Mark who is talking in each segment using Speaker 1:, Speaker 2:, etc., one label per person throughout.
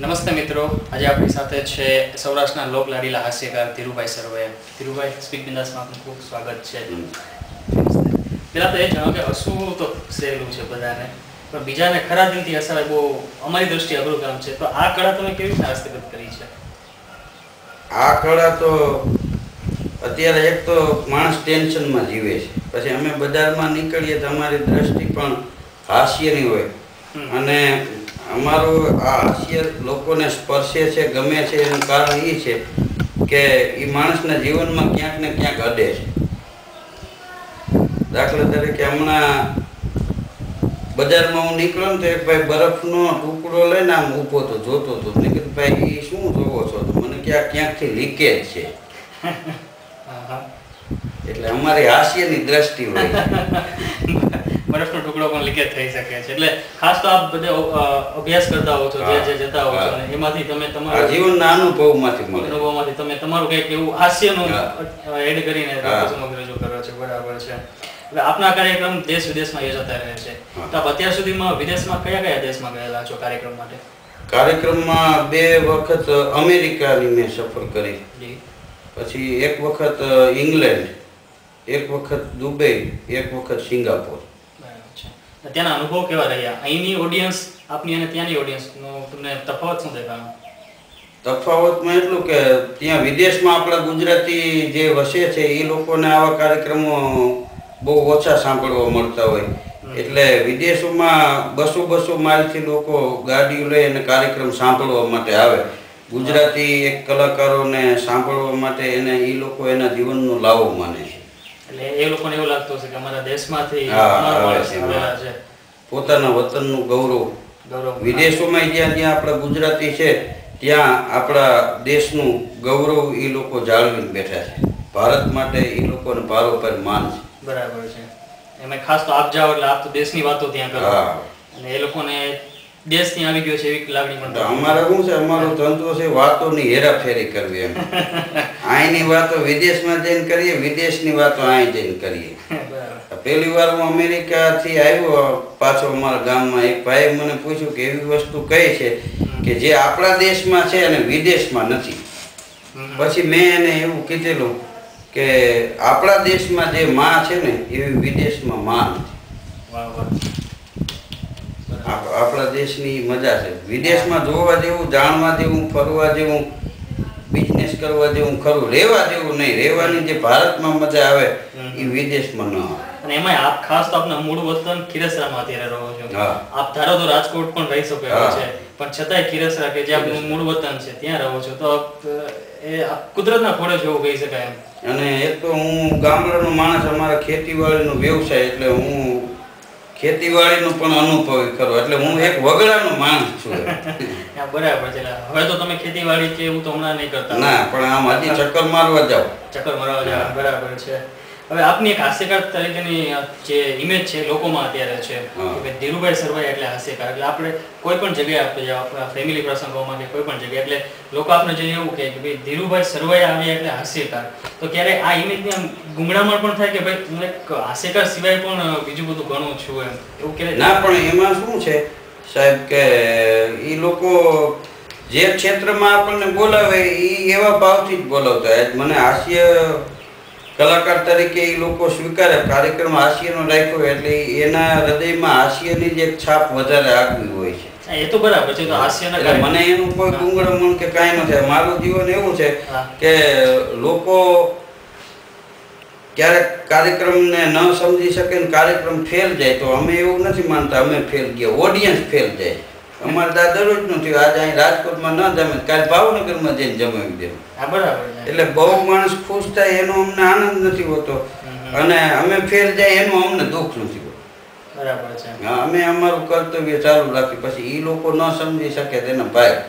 Speaker 1: નમસ્તે મિત્રો. આજે આપણી સાથે છે સૌરાષ્ટ્રના લોક લાડીલા હાસ્યકાર ધીરુભાઈ સર્વે ધીરુભાઈ સ્પીક બિંદાસમાં આપનું ખૂબ સ્વાગત છે. પેલા તો એ જણાવો કે હસવું તો સહેલું છે બધાને પણ બીજાને ખરા દિલથી હસાવે બહુ અમારી દ્રષ્ટિએ અઘરું કામ છે. તો આ કળા તમે કેવી રીતે હસ્તગત કરી છે?
Speaker 2: આ કળા તો અત્યારે એક તો માણસ ટેન્શનમાં જીવે છે. પછી અમે બજારમાં નીકળીએ તો અમારી દ્રષ્ટિ પણ હાસ્યની હોય. અને અમારું આ હાસ્ય લોકોને સ્પર્શે છે ગમે છે એનું કારણ એ છે કે એ માણસના જીવનમાં ક્યાંક ને ક્યાંક અડે છે. દાખલા તરીકે હમણાં બજારમાં હું નીકળ્યો ને તો એક ભાઈ બરફનો ટુકડો લઈને આમ ઊભો તો જોતો હતો. મેં કીધું ભાઈ એ શું જોવો છો? મને કે આ ક્યાંકથી લીકેજ છે. એટલે અમારી હાસ્યની દ્રષ્ટિ હોય.
Speaker 1: બરફનો ટુકડો પણ લીકેજ થઈ શકે છે. એટલે ખાસ તો આપ બધે અભ્યાસ કરતા હો છો જે જે જતા હો છો અને એમાંથી તમે તમારા
Speaker 2: જીવનના અનુભવમાંથી મળે.
Speaker 1: અનુભવમાંથી તમે તમારું કંઈક એવું હાસ્યનું એડ કરીને સમગ્ર રજૂ કરો છો બરાબર છે. એટલે આપના કાર્યક્રમ દેશ વિદેશમાં યોજાતા રહે છે. તો આપ અત્યાર સુધીમાં વિદેશમાં કયા કયા દેશમાં ગયેલા છો કાર્યક્રમ માટે?
Speaker 2: કાર્યક્રમમાં બે વખત અમેરિકાની મેં સફર કરી. પછી એક વખત ઇંગ્લેન્ડ એક વખત દુબઈ એક વખત સિંગાપોર.
Speaker 1: ત્યાંના અનુભવ કેવા રહ્યા? અહીંની ઓડિયન્સ આપની અને ત્યાંની ઓડિયન્સનો તમને તફાવત શું દેખાયો?
Speaker 2: તફાવતમાં એટલું કે ત્યાં વિદેશમાં આપણા ગુજરાતી જે વસે છે એ લોકોને આવા કાર્યક્રમો બહુ ઓછા સાંભળવા મળતા હોય. એટલે વિદેશોમાં બસો બસો માઇલથી લોકો ગાડીઓ લઈ અને કાર્યક્રમ સાંભળવા માટે આવે. ગુજરાતી એક કલાકારોને સાંભળવા માટે એને એ લોકો એના જીવનનો લાવો માને છે.
Speaker 1: એટલે એ લોકોને એવું લાગતું હશે કે અમારા દેશમાંથી
Speaker 2: હા,
Speaker 1: અમારા
Speaker 2: આવે
Speaker 1: માણસ
Speaker 2: છે. પોતાના વતનનું ગૌરવ.
Speaker 1: ગૌરવ.
Speaker 2: વિદેશોમાં જ્યાં જ્યાં આપણા ગુજરાતી છે ત્યાં આપણા દેશનું ગૌરવ એ લોકો જાળવીને બેઠા છે. ભારત માટે એ લોકોને પારોપર માન છે.
Speaker 1: બરાબર છે. એમાં ખાસ તો આપ જાઓ એટલે આપ તો દેશની વાતો ત્યાં કરો. અને એ લોકોને દેશ ત્યાં આવી ગયો છે એવી લાગણી પણ
Speaker 2: અમારે શું છે? અમારો ધંધો છે વાતોની હેરાફેરી કરવી એમ. અહીંની વાતો વિદેશમાં જઈને કરીએ વિદેશની વાતો અહીં જઈને કરીએ. પહેલી વાર હું અમેરિકાથી આવ્યો પાછો અમારા ગામમાં એક ભાઈ મને પૂછ્યું કે એવી વસ્તુ કઈ છે કે જે આપણા દેશમાં છે અને વિદેશમાં નથી. પછી મેં એને એવું કીધેલું કે આપણા દેશમાં જે માં છે ને એવી વિદેશમાં માં નથી
Speaker 1: વાહ વાહ બરાબર.
Speaker 2: આપ- આપણા દેશની મજા છે. વિદેશમાં જોવા જેવું જાણવા જેવું ફરવા જેવું બિઝનેસ કરવા જેવું ખરું. રહેવા જેવું નહીં. રહેવાની જે ભારતમાં મજા આવે એ વિદેશમાં ન આવે.
Speaker 1: અને એમાં આપ ખાસ તો આપના મૂળ વતન ખીરસરામાં અત્યારે રહો છો. આપ ધારો તો રાજકોટ પણ રહી શકો એમ છે. પણ છતાંય ખીરસરા કે જે આપનું મૂળ વતન છે ત્યાં રહો છો. તો આપ, એ કુદરતના ખોળે છો એવું કહી શકાય એમ.
Speaker 2: અને એક તો હું ગામડાનો માણસ અમારા ખેતીવાડીનો વ્યવસાય એટલે હું ખેતીવાડીનો પણ અનુભવી ખરો. એટલે હું એક વગડાનો માણસ છું.
Speaker 1: બરાબર છે. હવે તો તમે ખેતીવાડી કે એવું તો હમણાં નહીં કરતા.
Speaker 2: ના પણ આમ હજી ચક્કર મારવા જાવ
Speaker 1: ચક્કર મારવા જાવ બરાબર છે. હવે આપની એક હાસ્યકાર તરીકેની જે ઇમેજ છે લોકોમાં અત્યારે છે કે ધીરુભાઈ સરવૈયા એટલે હાસ્યકાર. એટલે આપણે કોઈ પણ જગ્યાએ આપણે આપણા ફેમિલી પ્રસંગોમાં કે કોઈ પણ જગ્યાએ. એટલે લોકો આપણે જે એવું કહે કે ભાઈ ધીરુભાઈ સરવૈયા આવ્યા એટલે હાસ્યકાર. તો ક્યારે આ ઇમેજની આમ ગુંગળામણ પણ થાય કે ભાઈ હું એક હાસ્યકાર સિવાય પણ બીજું બધું ઘણું છું એમ? એવું ક્યારે
Speaker 2: ના પણ એમાં શું છે સાહેબ કે એ લોકો જે ક્ષેત્રમાં આપણને બોલાવે એ એવા ભાવથી જ બોલાવતા. મને હાસ્ય કલાકાર તરીકે એ લોકો સ્વીકારે કાર્યક્રમ હાસ્યનો રાખ્યો એટલે એના હૃદયમાં હાસ્યની જ એક છાપ વધારે આગવી હોય છે.
Speaker 1: એ તો બરાબર છે તો હાસ્યના
Speaker 2: મને એનું કોઈ ગુંગળમણ કે કાંઈ ન થાય. મારું જીવન એવું છે કે લોકો ક્યારેક કાર્યક્રમને ન સમજી શકે ને કાર્યક્રમ ફેલ જાય તો અમે એવું નથી માનતા અમે ફેલ ગયા ઓડિયન્સ ફેલ જાય. અમારે ત્યાં દરરોજનું થયું. આજે અહીં રાજકોટમાં ન જમે. કાલે ભાવનગરમાં જઈને જમાવી દેવું
Speaker 1: બરાબર
Speaker 2: એટલે બહુ માણસ ખુશ થાય એનો અમને આનંદ નથી હોતો. અને અમે ફેર જાય એનું અમને દુઃખ નથી
Speaker 1: બરાબર છે.
Speaker 2: અમે અમારું કર્તવ્ય ચાલુ રાખી પછી એ લોકો ન સમજી શકે તેના ભાઈ.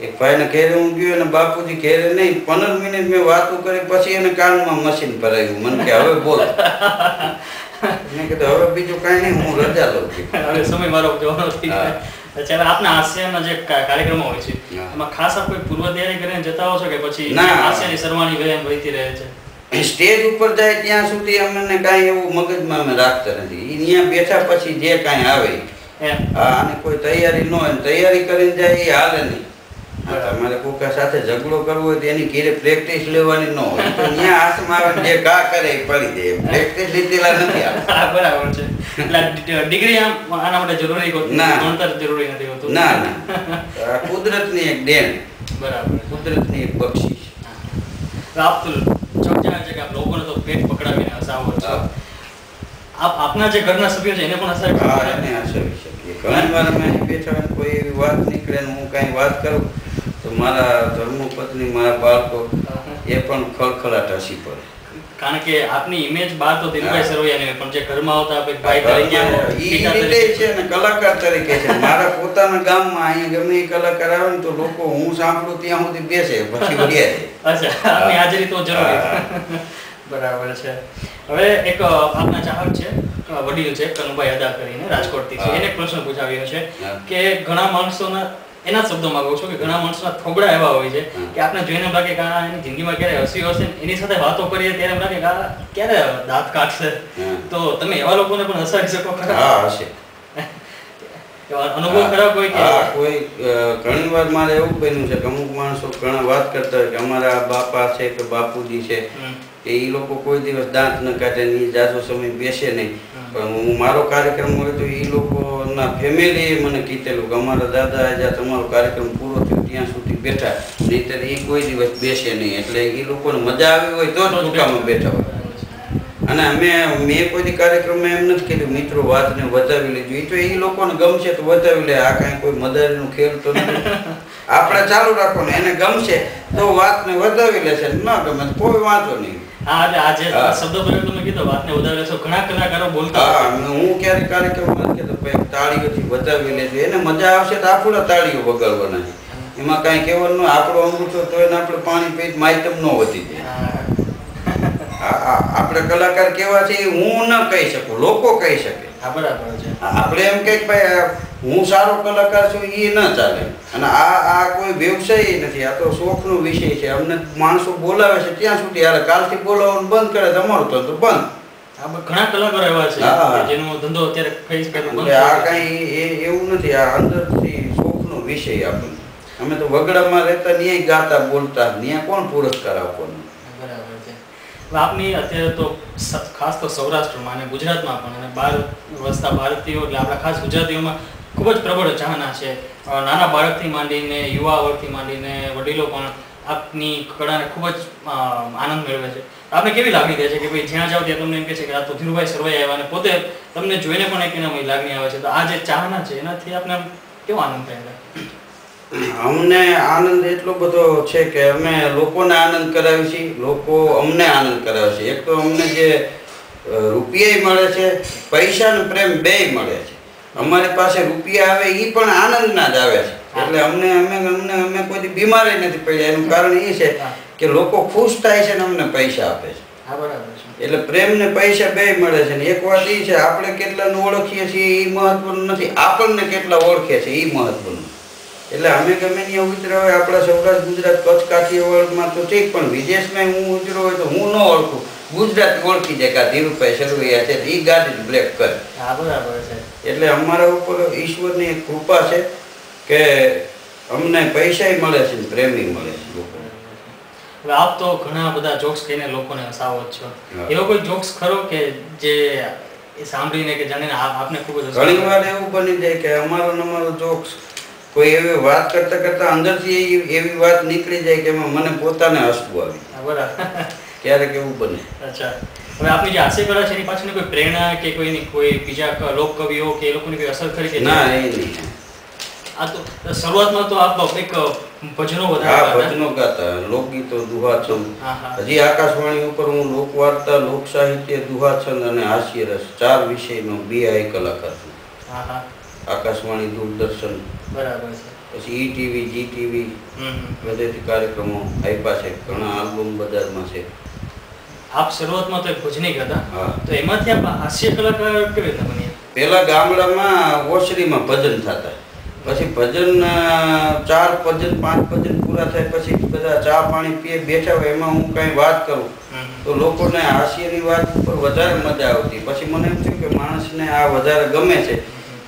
Speaker 2: એક ભાઈને ઘેરે હું ગયો અને બાપુજી ઘેરે નહીં. પંદર મિનિટ મેં વાતો કરી પછી એને કાનમાં મશીન ભરાયું. મને કે હવે બોલ. મેં કીધું હવે બીજું કાંઈ નહીં હું રજા લઉં છું.
Speaker 1: હવે સમય મારો જવાનો થઈ
Speaker 2: હા.
Speaker 1: જાય અચ્છા હવે આપના હાસ્યના જે કાર્યક્રમો હોય છે. એમાં ખાસ આપ કોઈ પૂર્વ તૈયારી કરીને જતા હો છો કે પછી
Speaker 2: ના.
Speaker 1: હાસ્યની સરવાણી વેમ વહીતી રહે છે
Speaker 2: સ્ટેજ ઉપર જાય ત્યાં સુધી અમને કાંઈ એવું મગજમાં અમે રાખતા નથી એ ત્યાં બેઠા પછી જે કાંઈ આવે આની કોઈ તૈયારી ન હોય તૈયારી કરીને જાય એ હાલે નહીં તમારે કોકા સાથે ઝઘડો કરવો હોય તો એની ઘેરે પ્રેક્ટિસ લેવાની ન હોય. તો ત્યાં હાથ આવે જે કા કરે એ પડી દે પ્રેક્ટિસ લીધેલા નથી આ.
Speaker 1: બરાબર છે. એટલે ડિગ્રી આમ આના માટે જરૂરી હોતું
Speaker 2: ના.
Speaker 1: ભણતર જરૂરી નથી હોતું.
Speaker 2: ના ના. કુદરતની એક દેન
Speaker 1: બરાબર.
Speaker 2: કુદરતની એક બક્ષિસ.
Speaker 1: આપતું ચર્ચા છે કે આપ લોકોને તો પેટ પકડાવીને હસાવો છો. આપ આપના જે ઘરના સભ્યો છે એને પણ અસર
Speaker 2: હા એને અસર શકીએ ઘણી વાર અમે અહીં બેઠા હોય કોઈ એવી વાત નીકળે ને હું કાંઈ વાત કરું તો મારા ધર્મપત્ની મારા બાળકો એ પણ ખળખળાટ હસી પડે.
Speaker 1: કારણ કે આપની ઇમેજ બહાર તો દિલભાઈ
Speaker 2: હા.
Speaker 1: સરવૈયાની પણ જે ઘરમાં આવતા ભાઈ તરીકે તરીકે.
Speaker 2: છે ને કલાકાર તરીકે છે. મારા પોતાના ગામમાં અહીંયા ગમે એ કલાકાર આવે ને તો લોકો હું સાંભળું ત્યાં સુધી બેસે પછી વળ્યા
Speaker 1: અચ્છા આપની હાજરી તો જરૂરી બરાબર છે. હવે એક આપના ચાહક છે. વડીલ છે કનુભાઈ અદા કરીને રાજકોટથી છે. એને પ્રશ્ન પૂછાવ્યો છે કે ઘણા માણસોના એના શબ્દોમાં કહું છું કે ઘણા માણસોના થોબડા એવા હોય છે કે આપણે જોઈને લાગે કે આ એની જિંદગીમાં ક્યારે હસી હશે એની સાથે વાતો કરીએ ત્યારે એમ લાગે કે આ ક્યારે દાંત કાઢશે? તો તમે એવા લોકોને પણ હસાવી શકો. ખરા
Speaker 2: હા હશે.
Speaker 1: અનુભવ ખરા કોઈ કે
Speaker 2: કોઈ ઘણી વાર મારે એવું બન્યું છે કે અમુક માણસો ઘણા વાત કરતા હોય કે અમારા બાપા છે કે બાપુજી છે કે એ લોકો કોઈ દિવસ દાંત ન કાઢે ને જાજો સમય બેસે નહીં. પણ હું મારો કાર્યક્રમ હોય તો એ લોકોના ફેમિલીએ મને કીધેલું કે અમારા દાદા આજે તમારો કાર્યક્રમ પૂરો થયો ત્યાં સુધી બેઠા. નહીંતર એ કોઈ દિવસ બેસે નહીં. એટલે એ લોકોને મજા આવી હોય તો જ ટૂંકામાં બેઠા હોય. અને અમે મેં કોઈ કાર્યક્રમમાં એમ નથી કીધું મિત્રો વાતને વધાવી લેજો. એ તો એ લોકોને ગમશે તો વધાવી લે. આ કાંઈ કોઈ મદારીનું ખેલ તો નથી. આપણે ચાલુ રાખો ને એને ગમશે તો વાતને વધાવી લેશે ન ગમે કોઈ વાંધો નહીં. આજે
Speaker 1: શબ્દ પ્રયોગ તમે કીધો વાતને વધારે છો. ઘણા કલાકારો બોલતા
Speaker 2: હું ક્યારેક કાર્યક્રમમાં ભાઈ તાળીઓથી વધાવી લેજો. એને મજા આવશે તો આપણે તાળીઓ વગાડવાના એમાં કાંઈ કહેવાનું આપણો અંગૂઠો તો એને આપણે પાણી પી માયતમ ન વધી જાય. આપણે કલાકાર કેવા છે હું ન કહી શકું લોકો કહી શકે.
Speaker 1: બરાબર છે.
Speaker 2: આપણે એમ કે ભાઈ હું સારો કલાકાર છું એ ન ચાલે. અને આ આ કોઈ વ્યવસાય નથી આ તો શોખનો વિષય છે. અમને માણસો બોલાવે છે ત્યાં સુધી હાલે. કાલથી બોલાવવાનું બંધ કરે તમારું તો બંધ.
Speaker 1: આ ઘણા કલાકારો એવા છે. જેનો ધંધો અત્યારે કહી શકાય
Speaker 2: આ કાંઈ એ- એવું નથી આ અંદરથી શોખનો વિષય આપણને અમે તો વગડામાં રહેતા ન્યાય ગાતા બોલતા ત્યાં કોણ પુરસ્કાર આપવાનો?
Speaker 1: આપની અત્યારે તો ખાસ તો સૌરાષ્ટ્રમાં અને ગુજરાતમાં પણ અને બહાર વસતા ભારતીયો એટલે આપણા ખાસ ગુજરાતીઓમાં ખૂબ જ પ્રબળ ચાહના છે. નાના બાળકથી માંડીને યુવા વર્ગથી માંડીને, વડીલો પણ આપની કળાને ખૂબ જ આનંદ મેળવે છે. આપને કેવી લાગણી થાય છે કે ભાઈ જ્યાં જાઓ ત્યાં તમને એમ કહે છે કે આ તો ધીરુભાઈ સરવાઈ આવ્યા અને પોતે તમને જોઈને પણ એક એનામાં લાગણી આવે છે. તો આ જે ચાહના છે, એનાથી આપને કેવો આનંદ થાય
Speaker 2: અમને આનંદ એટલો બધો છે કે અમે લોકોને આનંદ કરાવી છીએ. લોકો અમને આનંદ કરાવે છે. એક તો અમને જે રૂપિયા મળે છે પૈસાનો પ્રેમ બેય મળે છે. અમારી પાસે રૂપિયા આવે એ પણ આનંદના જ આવે છે. એટલે અમને અમે અમને અમે કોઈ બીમારી નથી પડ્યા એનું કારણ એ છે કે લોકો ખુશ થાય છે ને અમને પૈસા આપે છે. એટલે પ્રેમ ને પૈસા બે મળે છે ને એક વાત એ છે આપણે કેટલાનું ઓળખીએ છીએ એ મહત્વનું નથી. આપણને કેટલા ઓળખે છે એ મહત્વનું એટલે અમે ગમે ત્યાં ઉતર્યા હોય આપણા સૌરાષ્ટ્ર ગુજરાત કચ્છ કાઠિયાવાડમાં તો ઠીક પણ વિદેશમાં હું ઉતર્યો હોય તો હું ન ઓળખું. ગુજરાત ઓળખી જાય કે આ ધીરુભાઈ સરવૈયા છે એ ગાડી બ્લેક કરે.
Speaker 1: બરાબર છે.
Speaker 2: એટલે અમારા ઉપર ઈશ્વરની એક કૃપા છે કે અમને પૈસાય મળે છે ને પ્રેમી મળે છે લોકો
Speaker 1: હવે આપ તો ઘણા બધા જોક્સ કહીને લોકોને હસાવો છો. એવો કોઈ જોક્સ ખરો કે જે સાંભળીને કે જાણીને આપ- આપને ખૂબ જ
Speaker 2: ઘણી વાર એવું બની જાય કે અમારો ને અમારો જોક્સ કોઈ એવી વાત કરતા કરતા અંદરથી એવી વાત નીકળી જાય કે એમાં મને પોતાને હસવું આવે
Speaker 1: બરાબર.
Speaker 2: ક્યારેક એવું બને?
Speaker 1: અચ્છા. હવે આપની જે હાસ્ય કળા છે એની પાછળ કોઈ પ્રેરણા કે કોઈની કોઈ બીજા લોક કવિઓ કે એ લોકોની કોઈ અસર ખરી કે
Speaker 2: ના એ નહીં.
Speaker 1: આ તો શરૂઆતમાં તો આપ એક ભજનો
Speaker 2: હા
Speaker 1: વધારે ગાતા.
Speaker 2: ભજનો ગાતા. લોકગીતો દુહાછંદ
Speaker 1: હા હા.
Speaker 2: હજી આકાશવાણી ઉપર હું લોકવાર્તા લોક સાહિત્ય દુહાછંદ અને હાસ્ય રસ ચાર વિષયનો બીઆઈ કલાકાર છું.
Speaker 1: હા હા.
Speaker 2: આકાશવાણી દૂરદર્શન
Speaker 1: બરાબર છે.
Speaker 2: પછી ઈ ટીવી જી ટીવી. બધેથી કાર્યક્રમો આપ્યા છે. ઘણા આલ્બમ બજારમાં છે.
Speaker 1: આપ શરૂઆતમાં તો ભુજની
Speaker 2: હતા.
Speaker 1: તો એમાંથી આપ હાસ્ય કલાકાર કેવી રીતે બન્યા?
Speaker 2: પેલા ગામડામાં ઓસરીમાં ભજન થતા. પછી ભજન ચાર ભજન પાંચ ભજન પૂરા થાય પછી બધા ચા પાણી પીએ બેઠા હોય એમાં હું કઈ વાત કરું. તો લોકોને હાસ્યની વાત ઉપર વધારે મજા આવતી. પછી મને એમ થયું કે માણસને આ વધારે ગમે છે.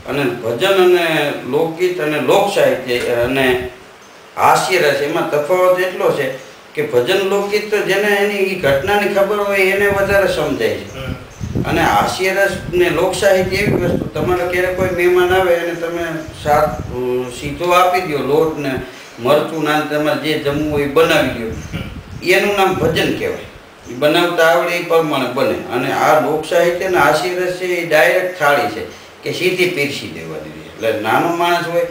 Speaker 2: અને ભજન અને લોકગીત અને લોક સાહિત્ય અને હાસ્ય રસ એમાં તફાવત એટલો છે કે ભજન લોકગીત તો જેને એની ઘટનાની ખબર હોય એને વધારે સમજાય છે. અને હાસ્ય રસ ને લોક સાહિત્ય એવી વસ્તુ તમારે ક્યારેક કોઈ મહેમાન આવે અને તમે સાત સીધો આપી દો લોટ ને મરચું ના તમારે જે જમવું હોય એ બનાવી દો એનું નામ ભજન કહેવાય. એ બનાવતા આવડે એ પ્રમાણે બને. અને આ લોક સાહિત્ય ને હાસ્ય રસ છે એ ડાયરેક્ટ થાળી છે. કે સીધી પીરસી દેવાની એટલે નાનો માણસ હોય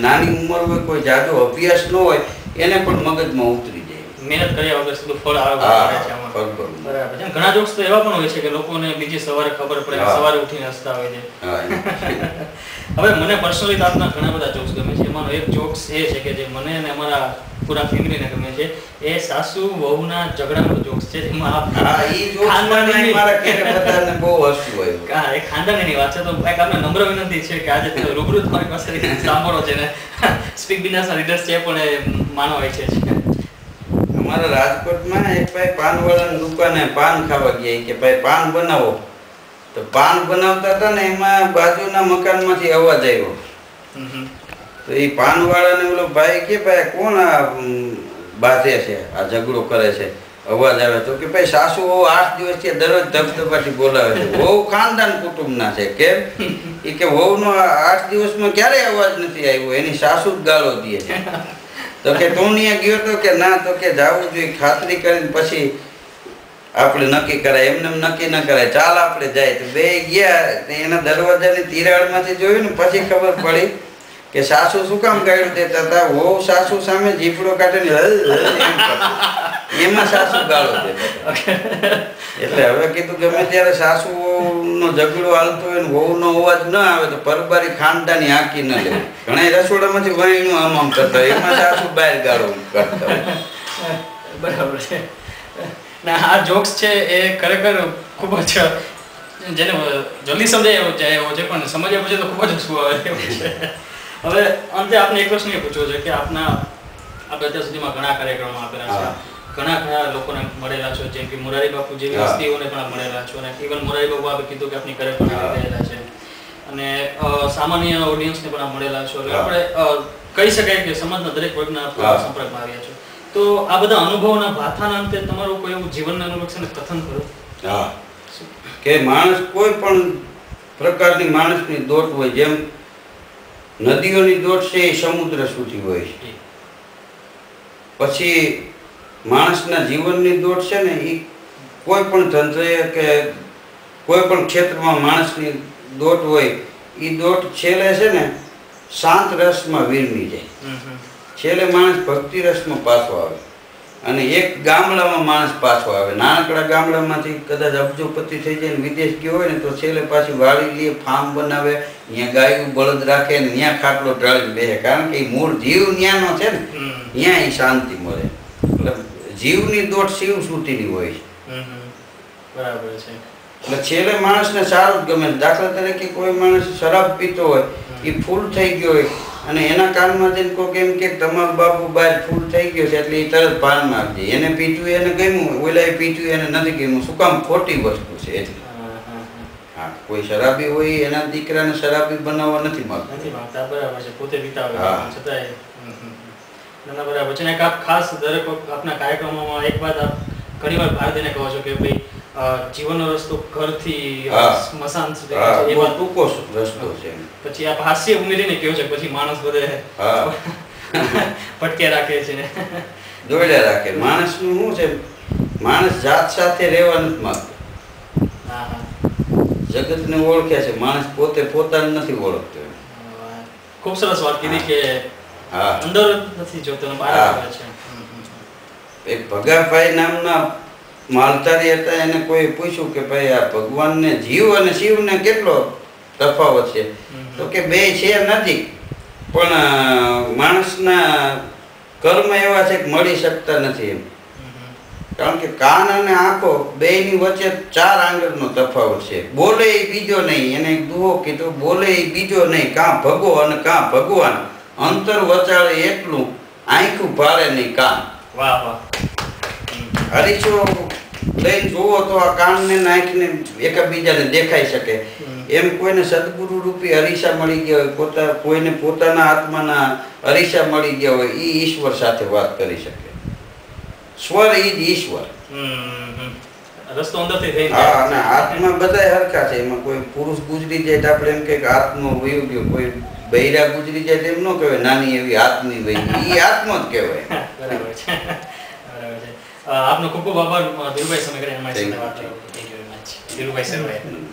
Speaker 2: નાની ઉંમર હોય કોઈ જાજો અભ્યાસ ન હોય એને પણ મગજમાં ઉતરી જાય.
Speaker 1: મહેનત કર્યા વગર સીધું ફળ આવે છે
Speaker 2: બરાબર.
Speaker 1: છે ઘણા જોક્સ તો એવા પણ હોય છે કે લોકોને બીજી સવારે ખબર પડે સવારે ઉઠીને હસતા હોય છે. હવે મને પર્સનલી આપના ઘણા બધા જોક્સ ગમે છે. એમાંનો એક જોક્સ એ છે કે જે મને અને અમારા પૂરા ફેમિલીને ગમે છે. એ સાસુ વહુના ઝઘડાનો જોક્સ છે. જેમાં આપ-
Speaker 2: ઈ જોક્સ
Speaker 1: ખાનદાની-
Speaker 2: મારા ઘરે બધાને બહુ હસવું હોય.
Speaker 1: હા, એ ખાનદાનીની વાત છે. તો એક આપણે નમ્ર વિનંતી છે કે આજે રૂબરૂ તમારી પાસે સાંભળો છે ને. સ્પીક બિનાસના લીડર્સ છે પણ એ માનવ છે.
Speaker 2: અમારા રાજકોટમાં એક ભાઈ પાનવાળાની દુકાને પાન ખાવા ગયા. કે ભાઈ પાન બનાવો. તો પાન બનાવતા હતા ને એમાં બાજુના મકાનમાંથી અવાજ આવ્યો. તો એ પાનવાળાને ઓલો ભાઈ કે ભાઈ કોણ આ બાધે છે? આ ઝઘડો કરે છે? અવાજ આવે તો કે ભાઈ, સાસુ વહુ આઠ દિવસ દિવસથી દરરોજ ધબધબાથી બોલાવે છે. વહુ ખાનદાન કુટુંબના છે, કેમ? એ કે વહુનો આઠ દિવસમાં ક્યારેય અવાજ નથી આવ્યો? એની સાસુ જ ગાળો દે છે. તો કે તું ત્યાં ગયો તો કે ના, તો કે જાવું જોઈએ ખાતરી કરીને પછી આપણે નક્કી કરાય. એમને એમ નક્કી ન કરાય. ચાલ આપણે જાય. તો બે ગયા એના દરવાજાની તિરાડમાંથી જોયું ને, પછી ખબર પડી કે સાસુ શું કામ ગાયું તે તથા વહુ સાસુ સામે જીફડો હલ એમ સાસુ ગાળો છે એટલે હવે કીધું ગમે ત્યારે સાસુ નો ઝઘડો હાલતો હોય ને વહુનો અવાજ ન આવે તો પરબારી ખાનદાની હાકી ન લે. ઘણા રસોડામાંથી વહીનું આમ આમ કરતા એમાં સાસુ બહાર ગાળો કરતા
Speaker 1: બરાબર છે. ના આ જોક્સ છે એ ખરેખર ખૂબ જ જેને જલ્દી સમજાય એવો છે પણ સમજ્યા પછી તો ખૂબ જ હસવું આવે એવું છે. હવે અંતે આપને એક પ્રશ્ન એ પૂછવો છે કે આપના આપણે અત્યાર સુધીમાં ઘણા કાર્યક્રમો આપેલા છે. ઘણા ઘણા લોકોને મળેલા છો જેમ કે મોરારી બાપુ જેવી હસ્તીઓને પણ મળેલા છો અને ઇવન મોરારી બાપુ આપે કીધું કે આપની ઘરે પણ ગયેલા છે. અને સામાન્ય ઓડિયન્સને પણ મળેલા છો. એટલે આપણે કહી શકાય કે સમાજના દરેક વર્ગના સંપર્કમાં આવ્યા છો તો આ બધા અનુભવના ભાથાના અંતે તમારું કોઈ એવું જીવન અનુલક્ષીને કથન કરો?
Speaker 2: હા. કે માણસ કોઈ પણ પ્રકારની માણસની દોટ હોય જેમ નદીઓની દોટ છે એ સમુદ્ર સુધી હોય છે. પછી માણસના જીવનની દોટ છે ને એ કોઈ પણ તંત્રએ કે કોઈ પણ ક્ષેત્રમાં માણસની દોટ હોય એ દોટ છેલ્લે છે ને શાંત રસમાં વિરમી જાય. છેલ્લે માણસ ભક્તિ રસમાં પાછો આવે. અને એક ગામડામાં માણસ પાછો આવે. નાનકડા ગામડામાંથી કદાચ અબજોપતિ થઈ જાય ને વિદેશ ગયો હોય ને તો છેલ્લે પાછી વાળી લે ફાર્મ બનાવે ત્યાં ગાયું બળદ રાખે ને ત્યાં ખાટલો ઢાળીને બેસે. કારણ કે એ મૂળ જીવ ન્યાનો છે ને ત્યાં એ શાંતિ મળે. એટલે જીવની દોટ શિવ સુધીની હોય છે.
Speaker 1: બરાબર છે.
Speaker 2: એટલે છેલ્લે માણસને સારું જ ગમે. દાખલા તરીકે કોઈ માણસ શરાબ પીતો હોય એ ફૂલ થઈ ગયો હોય અને એના કાનમાં જઈને કોઈક એમ કે તમારો બાપુ બહાર ફૂલ થઈ ગયો છે એટલે એ તરત ભાનમાં આવી જાય એને પીટ્યું એને ગમ્યું ઓલા પીટ્યું એને નથી ગમ્યું. શું કામ ખોટી વસ્તુ છે એટલે
Speaker 1: હા,
Speaker 2: કોઈ શરાબી હોય એના દીકરાને શરાબી બનાવવા નથી માંગતો.
Speaker 1: નથી માંગતા બરાબર છે પોતે વિતાવે. છતાંય હમ હમ. ના ના બરાબર છે. ને ખાસ દરેક આપના કાર્યક્રમોમાં એક વાત આપ ઘણીવાર ભાર દઈને કહો છો કે ભાઈ જીવનનો રસ્તો ઘરથી. સ્મશાન સુધી
Speaker 2: હા
Speaker 1: છે. એ
Speaker 2: બહુ
Speaker 1: વાત
Speaker 2: ટૂંકો રસ્તો છે
Speaker 1: પછી આપ હાસ્ય ઉમેરીને કહો છો પછી માણસ બધે પટકે રાખે છે
Speaker 2: દોડ્યા રાખે. માણસનું શું છે? માણસ જાત સાથે રહેવા નથી માંગતો જગતને ઓળખે છે. માણસ પોતે પોતાને નથી ઓળખતો
Speaker 1: ખૂબ સરસ વાત કીધી કે અંદર નથી જોતો બહાર છે.
Speaker 2: એક ભગાભાઈ નામના માલધારી હતા, એને કોઈ પૂછ્યું કે ભાઈ આ ભગવાનને જીવ અને શિવને કેટલો તફાવત છે તો કે બે છે નથી, પણ માણસના કર્મ એવા છે કે મળી શકતા નથી એમ. કારણ કે કાન અને આંખો બેયની વચ્ચે ચાર આંગળનો તફાવત છે બોલે એ બીજો નહીં, એને દુહો કીધો, બોલે એ બીજો નહીં, કાં ભગો અને કાં ભગવાન અંતર વચાળે એટલું, આંખું ભારે નહીં, કાન
Speaker 1: વાહ વાહ.
Speaker 2: હરીચો લઈને જુઓ તો આ કાનને નાખીને એકબીજાને દેખાઈ શકે. એમ કોઈને સદગુરુ રૂપી હરીસા મળી ગયા હોય પોતા કોઈને પોતાના આત્માના હરીસા મળી ગયા હોય એ ઈશ્વર સાથે વાત કરી શકે. સ્વર ઈ જ ઈશ્વર.
Speaker 1: રસ્તો અંદરથી થઈ
Speaker 2: હા અને આત્મા બધાય હરખા છે. એમાં કોઈ પુરુષ ગુજરી જાય તો આપણે એમ કે આત્મો વયો ગયો. કોઈ બૈરા ગુજરી જાય તો એમ ન કહેવાય નાની એવી આત્મી વહી એ આત્મા જ કહેવાય.
Speaker 1: બરાબર છે. આપનો ખૂબ ખૂબ આભાર ધીરુભાઈ સમગ્ર
Speaker 2: Thank
Speaker 1: વાત thank you very much Dhirubhai
Speaker 2: hmm.